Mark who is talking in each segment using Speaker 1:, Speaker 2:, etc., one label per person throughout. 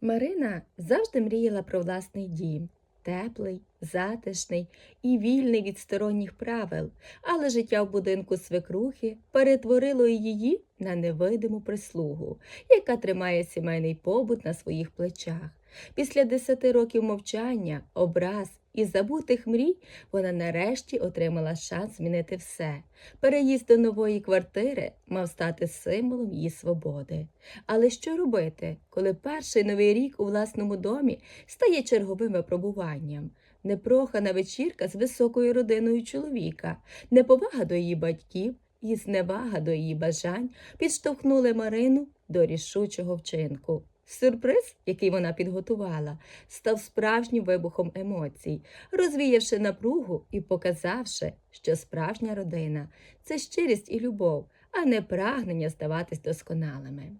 Speaker 1: Марина завжди мріяла про власний дім. Теплий, затишний і вільний від сторонніх правил, але життя в будинку свекрухи перетворило її на невидиму прислугу, яка тримає сімейний побут на своїх плечах. Після десяти років мовчання, образ і забутих мрій вона нарешті отримала шанс змінити все. Переїзд до нової квартири мав стати символом її свободи. Але що робити, коли перший новий рік у власному домі стає черговим випробуванням? Непрохана вечірка з високою родиною чоловіка, неповага до її батьків і зневага до її бажань підштовхнули Марину до рішучого вчинку. Сюрприз, який вона підготувала, став справжнім вибухом емоцій, розвіявши напругу і показавши, що справжня родина це щирість і любов, а не прагнення здаватись досконалими.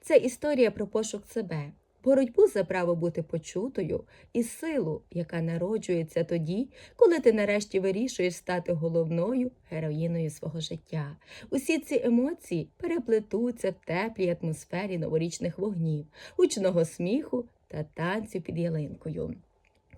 Speaker 1: Це історія про пошук себе, боротьбу за право бути почутою і силу, яка народжується тоді, коли ти нарешті вирішуєш стати головною героїною свого життя. Усі ці емоції переплетуться в теплій атмосфері новорічних вогнів, гучного сміху та танцю під ялинкою.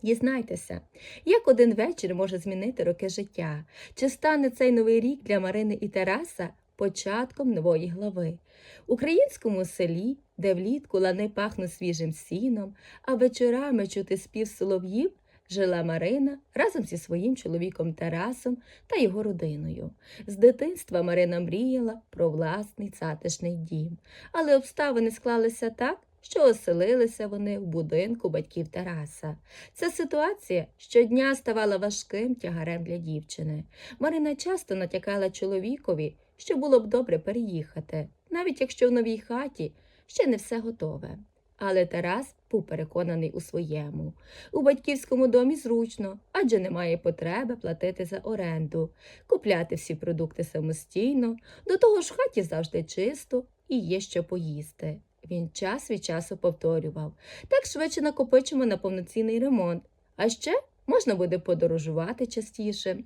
Speaker 1: Дізнайтеся, як один вечір може змінити роки життя, чи стане цей новий рік для Марини і Тараса початком нової глави. В українському селі, де влітку лани пахнуть свіжим сіном, а вечорами чути спів солов'їв, жила Марина разом зі своїм чоловіком Тарасом та його родиною. З дитинства Марина мріяла про власний затишний дім, але обставини склалися так, що оселилися вони в будинку батьків Тараса. Ця ситуація щодня ставала важким тягарем для дівчини. Марина часто натякала чоловікові, що було б добре переїхати, навіть якщо в новій хаті ще не все готове. Але Тарас був переконаний у своєму. У батьківському домі зручно, адже немає потреби платити за оренду, купляти всі продукти самостійно, до того ж в хаті завжди чисто і є що поїсти. Він час від часу повторював так швидше накопичимо на повноцінний ремонт, а ще можна буде подорожувати частіше.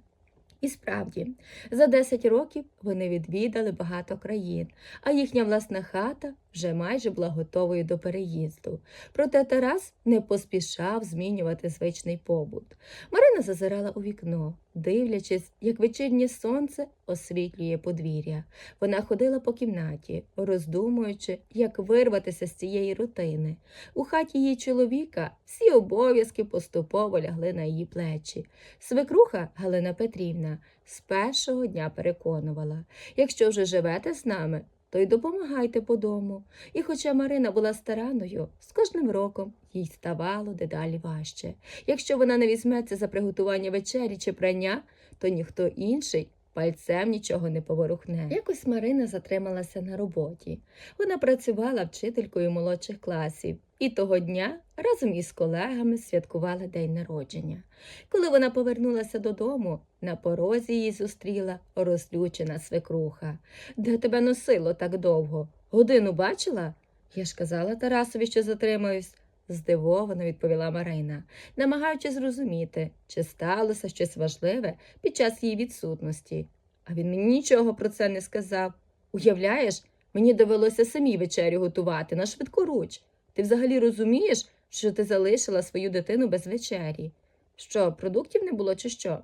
Speaker 1: І справді, за 10 років вони відвідали багато країн, а їхня власна хата вже майже була готовою до переїзду. Проте Тарас не поспішав змінювати звичний побут. Марина зазирала у вікно, дивлячись, як вечірнє сонце освітлює подвір'я. Вона ходила по кімнаті, роздумуючи, як вирватися з цієї рутини. У хаті її чоловіка всі обов'язки поступово лягли на її плечі. Свекруха Галина Петрівна з першого дня переконувала, якщо вже живете з нами, то й допомагайте по дому. І хоча Марина була стараною, з кожним роком їй ставало дедалі важче. Якщо вона не візьметься за приготування вечері чи прання, то ніхто інший пальцем нічого не поворухне. Якось Марина затрималася на роботі. Вона працювала вчителькою молодших класів і того дня разом із колегами святкувала день народження. Коли вона повернулася додому, на порозі її зустріла розлючена свекруха. Де тебе носило так довго? Годину бачила? Я ж казала Тарасові, що затримаюсь. Здивовано відповіла Марина, намагаючись зрозуміти, чи сталося щось важливе під час її відсутності. А він мені нічого про це не сказав. Уявляєш, мені довелося самій вечерю готувати на швидкоруч. Ти взагалі розумієш, що ти залишила свою дитину без вечері? Що, продуктів не було, чи що?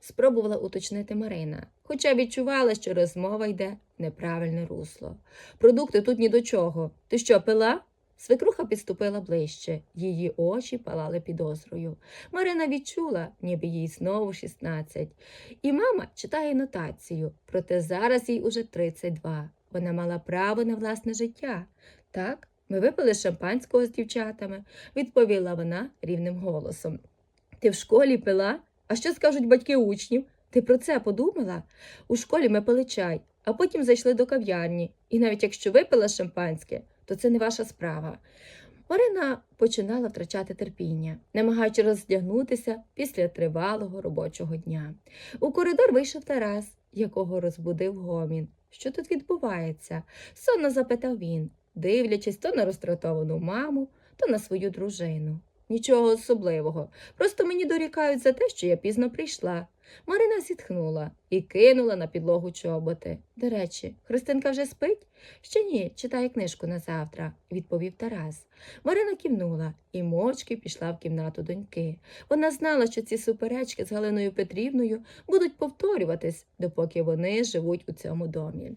Speaker 1: Спробувала уточнити Марина, хоча відчувала, що розмова йде в неправильне русло. Продукти тут ні до чого. Ти що, пила? Свекруха підступила ближче, її очі палали підозрою. Марина відчула, ніби їй знову 16. І мама читає нотацію, проте зараз їй уже 32. Вона мала право на власне життя. Так, ми випили шампанського з дівчатами, відповіла вона рівним голосом. Ти в школі пила? А що скажуть батьки учнів? Ти про це подумала? У школі ми пили чай, а потім зайшли до кав'ярні. І навіть якщо випила шампанське, то це не ваша справа. Марина починала втрачати терпіння, намагаючи роздягнутися після тривалого робочого дня. У коридор вийшов Тарас, якого розбудив гомін. Що тут відбувається? сонно запитав він, дивлячись то на розтратовану маму, то на свою дружину. Нічого особливого. Просто мені дорікають за те, що я пізно прийшла. Марина зітхнула і кинула на підлогу чоботи. До речі, Христинка вже спить? Ще ні, читає книжку на завтра, відповів Тарас. Марина кивнула і мовчки пішла в кімнату доньки. Вона знала, що ці суперечки з Галиною Петрівною будуть повторюватись, допоки вони живуть у цьому домі.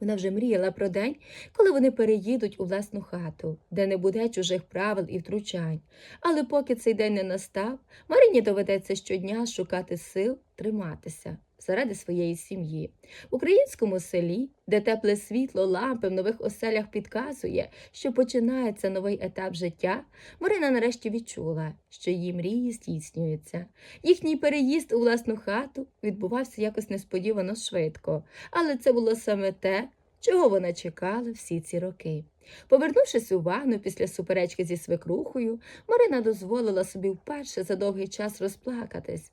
Speaker 1: Вона вже мріяла про день, коли вони переїдуть у власну хату, де не буде чужих правил і втручань. Але поки цей день не настав, Марині доведеться щодня шукати сил триматися заради своєї сім'ї. В українському селі, де тепле світло лампи в нових оселях підказує, що починається новий етап життя, Марина нарешті відчула, що її мрії здійснюються. Їхній переїзд у власну хату відбувався якось несподівано швидко, але це було саме те, чого вона чекала всі ці роки. Повернувшись у ванну після суперечки зі свекрухою, Марина дозволила собі вперше за довгий час розплакатись.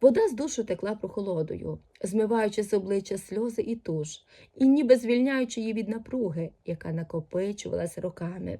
Speaker 1: Вода з душу текла прохолодою, змиваючи з обличчя сльози і туш, і ніби звільняючи її від напруги, яка накопичувалась роками.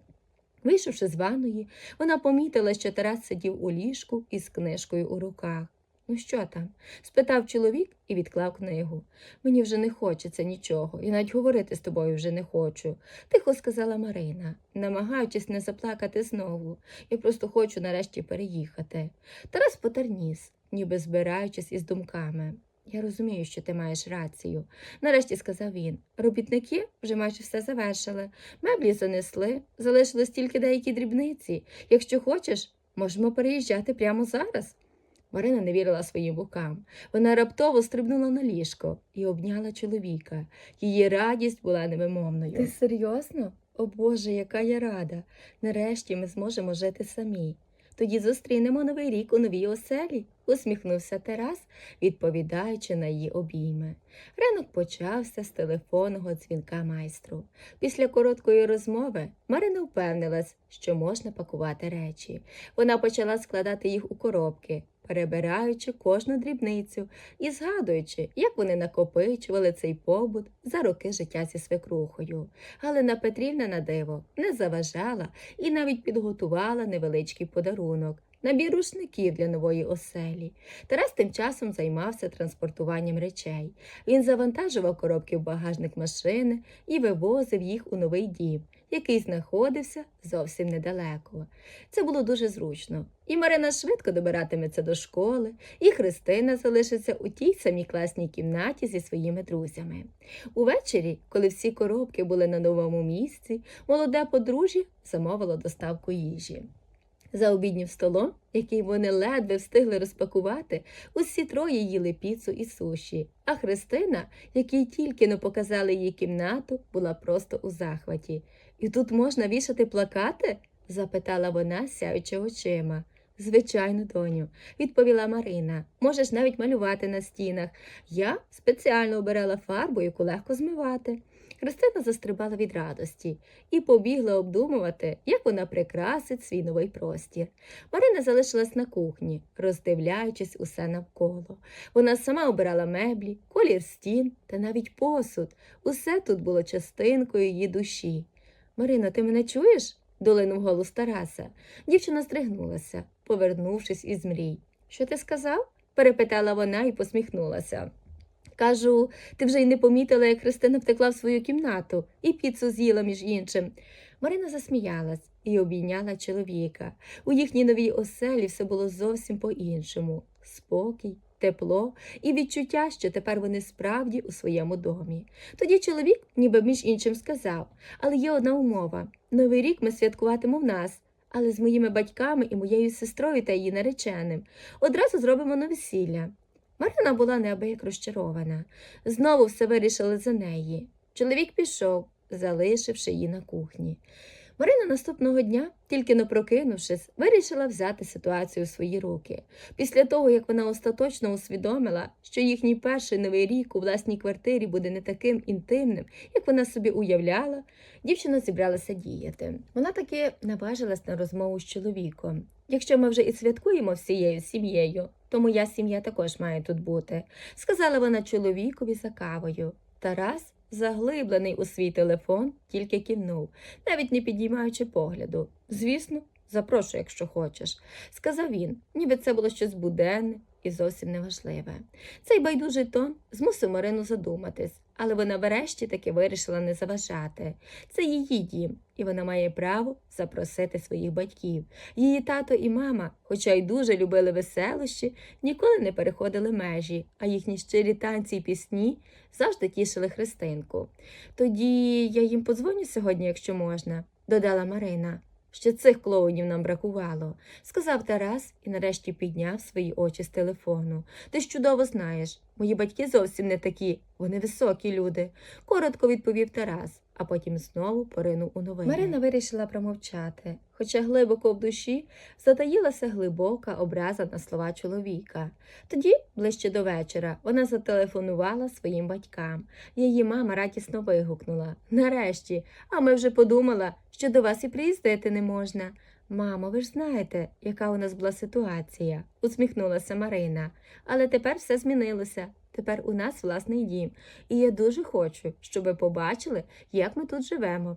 Speaker 1: Вийшовши з ванної, вона помітила, що Тарас сидів у ліжку із книжкою у руках. Ну, що там? спитав чоловік і відклав книгу. Мені вже не хочеться нічого, і навіть говорити з тобою вже не хочу, тихо сказала Марина, намагаючись не заплакати знову. Я просто хочу нарешті переїхати. Тарас потер ніс, ніби збираючись із думками. Я розумію, що ти маєш рацію, нарешті сказав він. Робітники вже майже все завершили. Меблі занесли, залишились тільки деякі дрібниці. Якщо хочеш, можемо переїжджати прямо зараз. Марина не вірила своїм вукам. Вона раптово стрибнула на ліжко і обняла чоловіка. Її радість була невимовною. Ти серйозно? О Боже, яка я рада. Нарешті ми зможемо жити самі. Тоді зустрінемо новий рік у новій оселі, усміхнувся Тарас, відповідаючи на її обійми. Ранок почався з телефонного дзвінка майстру. Після короткої розмови Марина впевнилась, що можна пакувати речі. Вона почала складати їх у коробки, перебираючи кожну дрібницю і згадуючи, як вони накопичували цей побут за роки життя зі свекрухою. Галина Петрівна на диво не заважала і навіть підготувала невеличкий подарунок. Набір рушників для нової оселі. Тарас тим часом займався транспортуванням речей. Він завантажував коробки в багажник машини і вивозив їх у новий дім, який знаходився зовсім недалеко. Це було дуже зручно. І Марина швидко добиратиметься до школи, і Христина залишиться у тій самій класній кімнаті зі своїми друзями. Увечері, коли всі коробки були на новому місці, молоде подружжя замовило доставку їжі. За обіднім столом, який вони ледве встигли розпакувати, усі троє їли піцу і суші, а Христина, якій тільки не показали її кімнату, була просто у захваті. І тут можна вішати плакати? запитала вона, сяючи очима. Звичайно, доню, відповіла Марина. Можеш навіть малювати на стінах. Я спеціально обирала фарбу, яку легко змивати. Христина застрибала від радості і побігла обдумувати, як вона прикрасить свій новий простір. Марина залишилась на кухні, роздивляючись усе навколо. Вона сама обирала меблі, колір стін та навіть посуд. Усе тут було частинкою її душі. Марино, ти мене чуєш? долинув голос Тараса. Дівчина стригнулася, повернувшись із мрій. Що ти сказав? перепитала вона і посміхнулася. Кажу, ти вже й не помітила, як Христина втекла в свою кімнату і піцу з'їла, між іншим. Марина засміялась і обійняла чоловіка. У їхній новій оселі все було зовсім по-іншому спокій, тепло і відчуття, що тепер вони справді у своєму домі. Тоді чоловік, ніби між іншим, сказав але є одна умова новий рік ми святкуватимо в нас. Але з моїми батьками і моєю сестрою та її нареченим одразу зробимо новосілля. Марина була неабияк розчарована. Знову все вирішили за неї. Чоловік пішов, залишивши її на кухні. Марина наступного дня, тільки не прокинувшись, вирішила взяти ситуацію у свої руки. Після того, як вона остаточно усвідомила, що їхній перший новий рік у власній квартирі буде не таким інтимним, як вона собі уявляла, дівчина зібралася діяти. Вона таки наважилась на розмову з чоловіком. Якщо ми вже і святкуємо всією сім'єю, то моя сім'я також має тут бути, сказала вона чоловікові за кавою. Тарас, заглиблений у свій телефон, тільки кивнув, навіть не підіймаючи погляду. Звісно, Запрошую, якщо хочеш, сказав він, ніби це було щось буденне і зовсім неважливе. Цей байдужий тон змусив Марину задуматись, але вона врешті таки вирішила не заважати. Це її дім, і вона має право запросити своїх батьків. Її тато і мама, хоча й дуже любили веселощі, ніколи не переходили межі, а їхні щирі танці й пісні завжди тішили Христинку. Тоді я їм подзвоню сьогодні, якщо можна, додала Марина. Ще цих клоунів нам бракувало, сказав Тарас і нарешті підняв свої очі з телефону. Ти ж чудово знаєш, мої батьки зовсім не такі, вони високі люди, коротко відповів Тарас, а потім знову поринув у новини. Марина вирішила промовчати, хоча глибоко в душі затаїлася глибока образа на слова чоловіка. Тоді, ближче до вечора, вона зателефонувала своїм батькам. Її мама радісно вигукнула Нарешті, а ми вже подумала, що до вас і приїздити не можна. Мамо, ви ж знаєте, яка у нас була ситуація, усміхнулася Марина. Але тепер все змінилося. Тепер у нас власний дім, і я дуже хочу, щоб ви побачили, як ми тут живемо.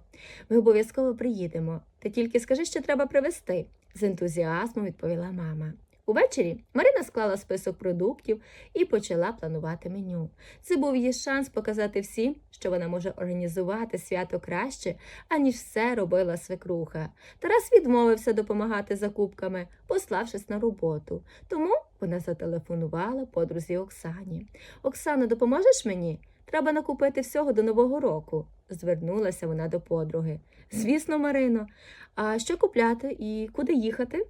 Speaker 1: Ми обов'язково приїдемо. Ти тільки скажи, що треба привезти, з ентузіазмом відповіла мама. Увечері Марина склала список продуктів і почала планувати меню. Це був її шанс показати всім, що вона може організувати свято краще, аніж все робила свекруха. Тарас відмовився допомагати закупками, пославшись на роботу. Тому вона зателефонувала подрузі Оксані. Оксано, допоможеш мені? Треба накупити всього до Нового року, звернулася вона до подруги. Звісно, Марино, а що купляти і куди їхати?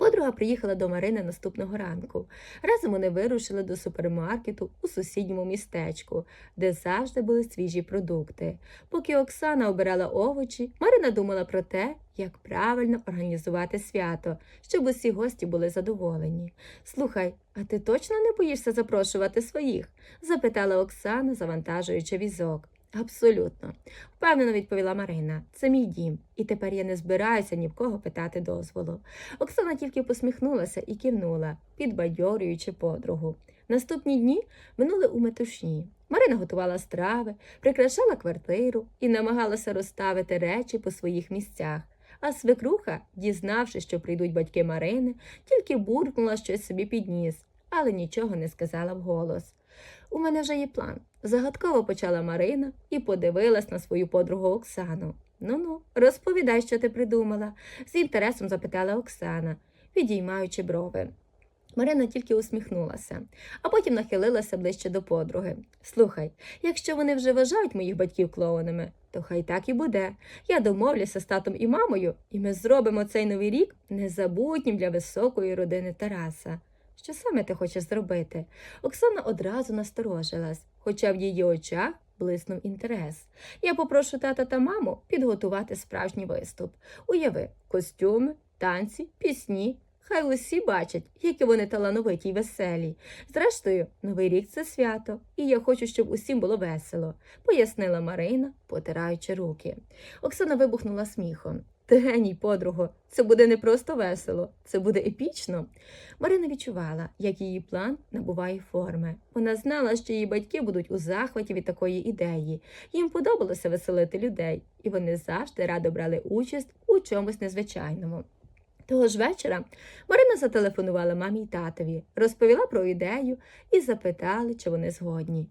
Speaker 1: Подруга приїхала до Марини наступного ранку. Разом вони вирушили до супермаркету у сусідньому містечку, де завжди були свіжі продукти. Поки Оксана обирала овочі, Марина думала про те, як правильно організувати свято, щоб усі гості були задоволені. Слухай, а ти точно не боїшся запрошувати своїх? запитала Оксана, завантажуючи візок. Абсолютно, впевнено відповіла Марина. Це мій дім, і тепер я не збираюся ні в кого питати дозволу. Оксана тільки посміхнулася і кивнула, підбадьорюючи подругу. Наступні дні минули у метушні. Марина готувала страви, прикрашала квартиру і намагалася розставити речі по своїх місцях. А свекруха, дізнавшись, що прийдуть батьки Марини, тільки буркнула щось собі під ніс, але нічого не сказала вголос. У мене вже є план. Загадково почала Марина і подивилась на свою подругу Оксану. Ну ну, розповідай, що ти придумала, з інтересом запитала Оксана, підіймаючи брови. Марина тільки усміхнулася, а потім нахилилася ближче до подруги. Слухай, якщо вони вже вважають моїх батьків клоунами, то хай так і буде. Я домовлюся з татом і мамою, і ми зробимо цей новий рік незабутнім для високої родини Тараса. Що саме ти хочеш зробити? Оксана одразу насторожилась, хоча в її очах блиснув інтерес. Я попрошу тата та маму підготувати справжній виступ. Уяви, костюми, танці, пісні. Хай усі бачать, які вони талановиті й веселі. Зрештою, новий рік це свято, і я хочу, щоб усім було весело, пояснила Марина, потираючи руки. Оксана вибухнула сміхом. Ти геній, подруго, це буде не просто весело, це буде епічно. Марина відчувала, як її план набуває форми. Вона знала, що її батьки будуть у захваті від такої ідеї. Їм подобалося веселити людей, і вони завжди радо брали участь у чомусь незвичайному. Того ж вечора Марина зателефонувала мамі й татові, розповіла про ідею і запитали, чи вони згодні.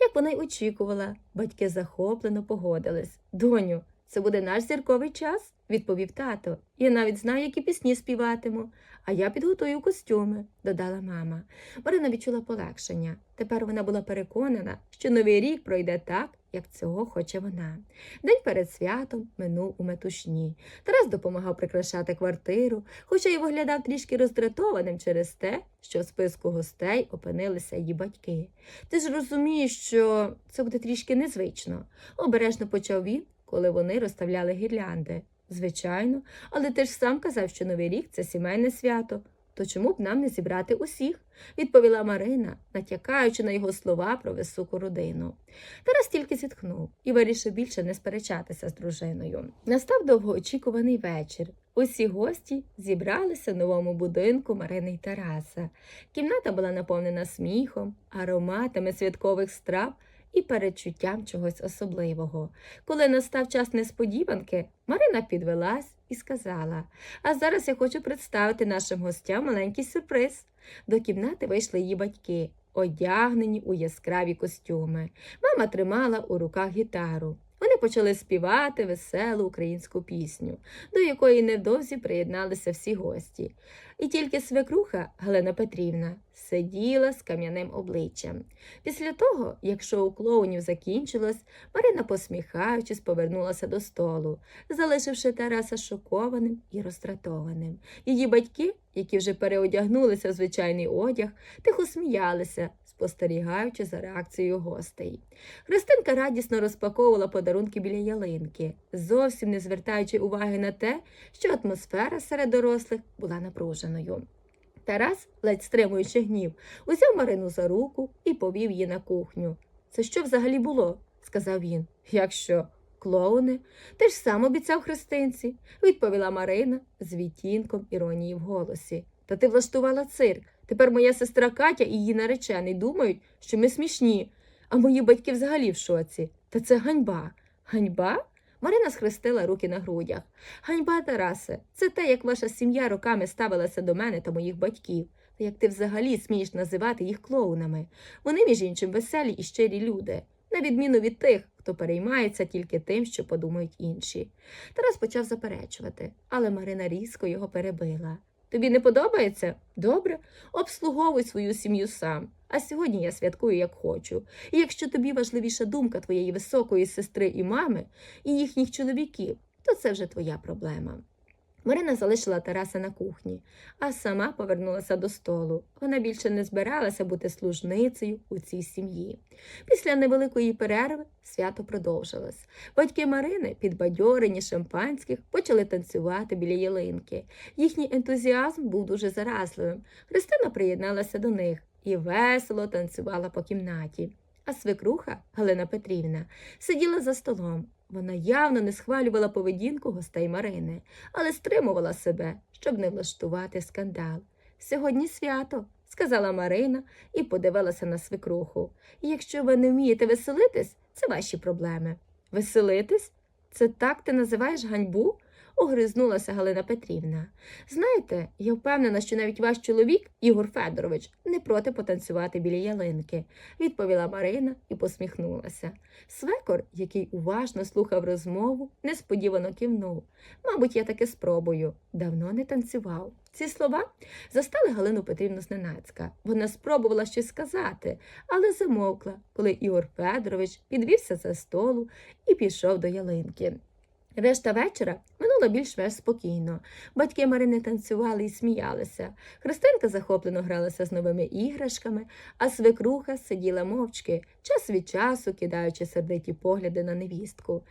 Speaker 1: Як вона й очікувала, батьки захоплено погодились. Доню, це буде наш зірковий час, відповів тато. Я навіть знаю, які пісні співатиму, а я підготую костюми, додала мама. Марина відчула полегшення. Тепер вона була переконана, що новий рік пройде так, як цього хоче вона. День перед святом минув у метушні. Тарас допомагав прикрашати квартиру, хоча й виглядав трішки роздратованим через те, що в списку гостей опинилися її батьки. Ти ж розумієш, що це буде трішки незвично, обережно почав він, коли вони розставляли гірлянди. Звичайно, але ти ж сам казав, що Новий рік це сімейне свято. То чому б нам не зібрати усіх? відповіла Марина, натякаючи на його слова про високу родину. Тарас тільки зітхнув і вирішив більше не сперечатися з дружиною. Настав довгоочікуваний вечір. Усі гості зібралися в новому будинку Марини й Тараса. Кімната була наповнена сміхом, ароматами святкових страв і передчуттям чогось особливого. Коли настав час несподіванки, Марина підвелась і сказала: А зараз я хочу представити нашим гостям маленький сюрприз. До кімнати вийшли її батьки, одягнені у яскраві костюми. Мама тримала у руках гітару. Почали співати веселу українську пісню, до якої невдовзі приєдналися всі гості. І тільки свекруха Галина Петрівна сиділа з кам'яним обличчям. Після того, як шоу клоунів закінчилось, Марина, посміхаючись, повернулася до столу, залишивши Тараса шокованим і роздратованим. Її батьки, які вже переодягнулися в звичайний одяг, тихо сміялися, спостерігаючи за реакцією гостей. Христинка радісно розпаковувала подарунки біля ялинки, зовсім не звертаючи уваги на те, що атмосфера серед дорослих була напруженою. Тарас, ледь стримуючи гнів, узяв Марину за руку і повів її на кухню. Це що взагалі було? сказав він. Як що? Клоуни, ти ж сам обіцяв Христинці, відповіла Марина з відтінком іронії в голосі. Та ти влаштувала цирк. Тепер моя сестра Катя і її наречений думають, що ми смішні, а мої батьки взагалі в шоці. Та це ганьба. Ганьба? Марина схрестила руки на грудях. Ганьба, Тарасе, це те, як ваша сім'я роками ставилася до мене та моїх батьків, та як ти взагалі смієш називати їх клоунами. Вони, між іншим, веселі і щирі люди, на відміну від тих, хто переймається тільки тим, що подумають інші. Тарас почав заперечувати, але Марина різко його перебила. Тобі не подобається? Добре, обслуговуй свою сім'ю сам. А сьогодні я святкую, як хочу. І якщо тобі важливіша думка твоєї високої сестри і мами, і їхніх чоловіків, то це вже твоя проблема. Марина залишила Тараса на кухні, а сама повернулася до столу. Вона більше не збиралася бути служницею у цій сім'ї. Після невеликої перерви свято продовжилось. Батьки Марини, підбадьорені шампанських, почали танцювати біля ялинки. Їхній ентузіазм був дуже заразливим. Христина приєдналася до них і весело танцювала по кімнаті. А свекруха Галина Петрівна сиділа за столом. Вона явно не схвалювала поведінку гостей Марини, але стримувала себе, щоб не влаштувати скандал. Сьогодні свято, сказала Марина і подивилася на свекруху. Якщо ви не вмієте веселитись, це ваші проблеми. Веселитись? Це так ти називаєш ганьбу? Огризнулася Галина Петрівна. Знаєте, я впевнена, що навіть ваш чоловік, Ігор Федорович, не проти потанцювати біля ялинки, відповіла Марина і посміхнулася. Свекор, який уважно слухав розмову, несподівано кивнув. Мабуть, я таки спробую. Давно не танцював. Ці слова застали Галину Петрівну зненацька. Вона спробувала щось сказати, але замовкла, коли Ігор Федорович підвівся за столу і пішов до ялинки. Решта вечора минула більш-менш спокійно. Батьки Марини танцювали і сміялися. Христинка захоплено гралася з новими іграшками, а свекруха сиділа мовчки, час від часу кидаючи сердиті погляди на невістку.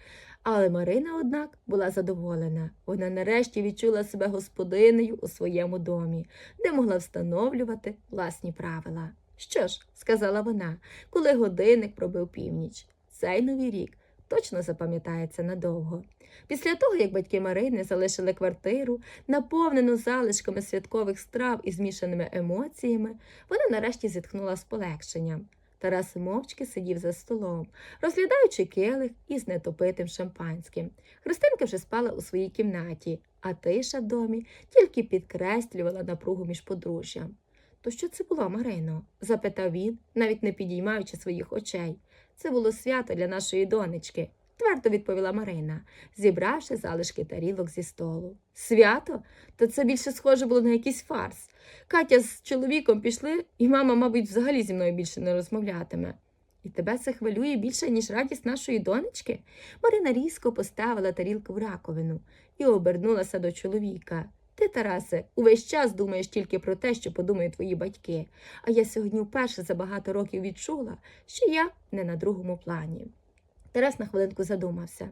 Speaker 1: Але Марина, однак, була задоволена. Вона нарешті відчула себе господинею у своєму домі, де могла встановлювати власні правила. Що ж, сказала вона, коли годинник пробив північ, цей новий рік точно запам'ятається надовго. Після того, як батьки Марини залишили квартиру, наповнену залишками святкових страв і змішаними емоціями, вона нарешті зітхнула з полегшенням. Тарас мовчки сидів за столом, розглядаючи келих із нетопитим шампанським. Христинка вже спала у своїй кімнаті, а тиша в домі тільки підкреслювала напругу між подружжям. То що це було, Марино? запитав він, навіть не підіймаючи своїх очей. Це було свято для нашої донечки, твердо відповіла Марина, зібравши залишки тарілок зі столу. Свято? Та це більше схоже було на якийсь фарс. Катя з чоловіком пішли, і мама, мабуть, взагалі зі мною більше не розмовлятиме. І тебе це хвилює більше, ніж радість нашої донечки? Марина різко поставила тарілку в раковину і обернулася до чоловіка. Ти, Тарасе, увесь час думаєш тільки про те, що подумають твої батьки, а я сьогодні вперше за багато років відчула, що я не на другому плані. Тарас на хвилинку задумався.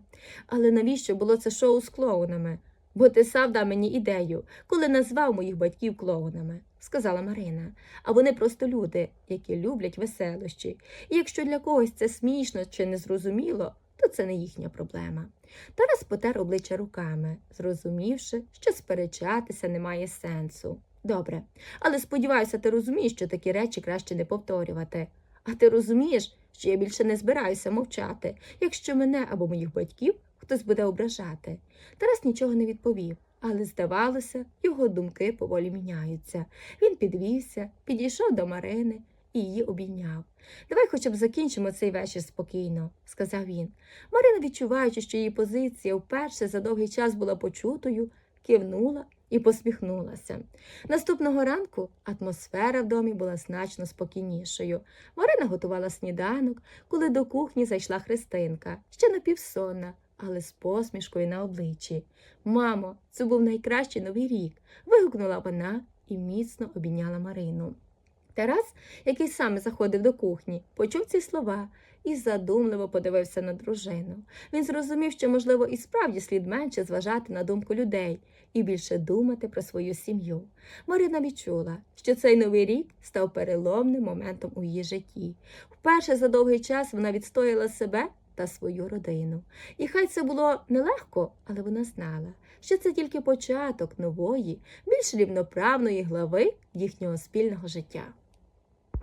Speaker 1: Але навіщо було це шоу з клоунами? Бо ти сам дав мені ідею, коли назвав моїх батьків клоунами, сказала Марина. А вони просто люди, які люблять веселощі. І якщо для когось це смішно чи незрозуміло, то це не їхня проблема. Тарас потер обличчя руками, зрозумівши, що сперечатися немає сенсу. Добре, але сподіваюся, ти розумієш, що такі речі краще не повторювати. А ти розумієш, що я більше не збираюся мовчати, якщо мене або моїх батьків хтось буде ображати. Тарас нічого не відповів, але, здавалося, його думки поволі міняються. Він підвівся, підійшов до Марини і її обійняв. Давай хоча б закінчимо цей вечір спокійно, сказав він. Марина, відчуваючи, що її позиція вперше за довгий час була почутою, кивнула і посміхнулася. Наступного ранку атмосфера в домі була значно спокійнішою. Марина готувала сніданок, коли до кухні зайшла Христинка, ще напівсонна, але з посмішкою на обличчі. Мамо, це був найкращий новий рік. вигукнула вона і міцно обійняла Марину. Тарас, який саме заходив до кухні, почув ці слова і задумливо подивився на дружину. Він зрозумів, що, можливо, і справді слід менше зважати на думку людей і більше думати про свою сім'ю. Марина відчула, що цей новий рік став переломним моментом у її житті. Вперше за довгий час вона відстояла себе та свою родину. І хай це було нелегко, але вона знала, що це тільки початок нової, більш рівноправної глави їхнього спільного життя.